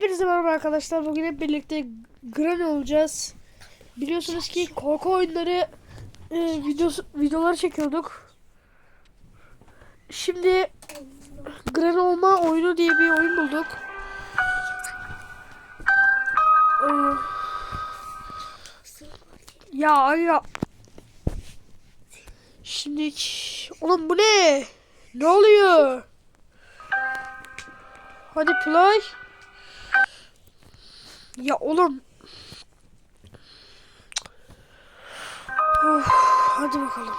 Hepinize merhaba arkadaşlar. Bugün hep birlikte Granny olacağız. Biliyorsunuz ki korku oyunları e, videosu, videoları çekiyorduk. Şimdi Granny olma oyunu diye bir oyun bulduk. Ee, ya ya. Şimdi oğlum bu ne? Ne oluyor? Hadi play. Ya oğlum. Of, hadi bakalım.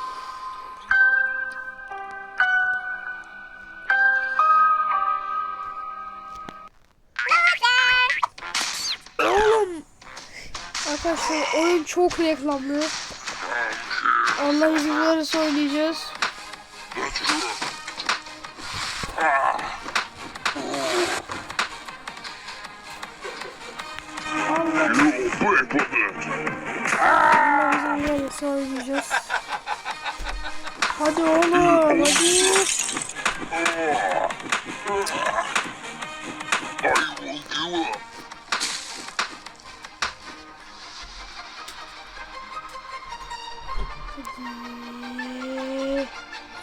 Oğlum. Arkadaşlar oyun çok reklamlı. Allah izin verirse oynayacağız. Allah izin verirse oynayacağız. Hadi oğlum hadi. Hadi.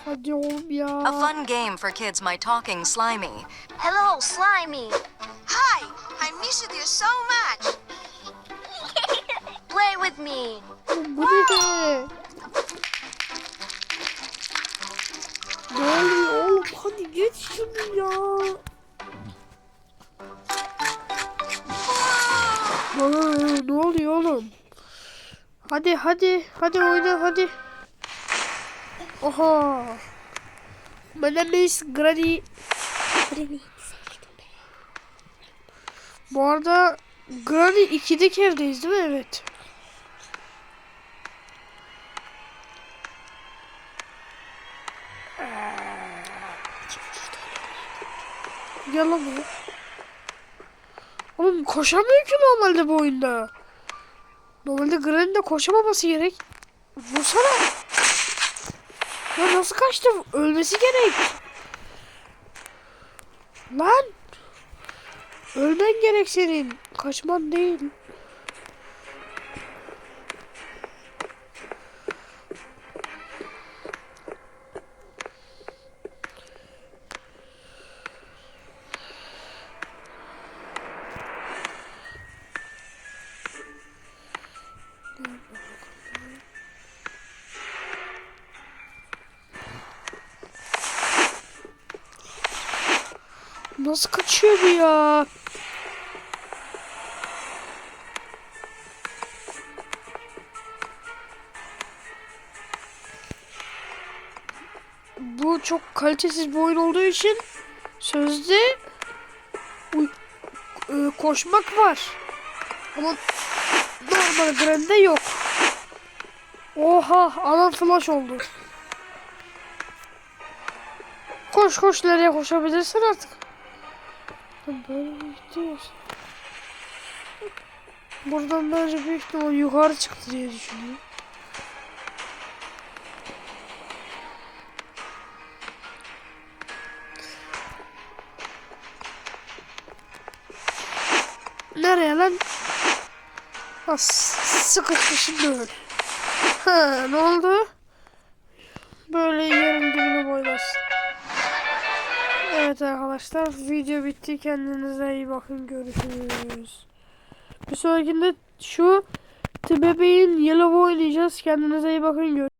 Hadi oğlum ya. A fun game for kids my talking slimy. Hello, Slimy. Hi, I missed you so much. Me. Bu ne de? Ne oluyor oğlum? Hadi geç şunu ya. Aa, ne oluyor oğlum? Hadi hadi hadi oyna hadi. Oha. My name is Granny. Granny. Bu arada Granny 2'deki evdeyiz değil mi? Evet. Lan buraya. Oğlum koşamıyor ki normalde bu oyunda. Normalde Granny de koşamaması gerek. Vursana. Ya nasıl kaçtı? Ölmesi gerek. Lan. Ölmen gerek senin. Kaçman değil. Nasıl kaçıyor ya? Bu çok kalitesiz bir oyun olduğu için sözde e, koşmak var. Ama normal Gran'de yok. Oha adam flash oldu. Koş koş nereye koşabilirsin artık. Böyle gidiyoruz. Buradan bence büyük ihtimal yukarı çıktı diye düşünüyorum. Nereye lan? Ha, s- sıkıştı şimdi öyle. Ha, ne oldu? Böyle yerin dibine boylasın. Evet arkadaşlar video bitti. Kendinize iyi bakın. Görüşürüz. Bir sonrakinde şu Bebeğin Yellow oynayacağız. Kendinize iyi bakın. Görüşürüz.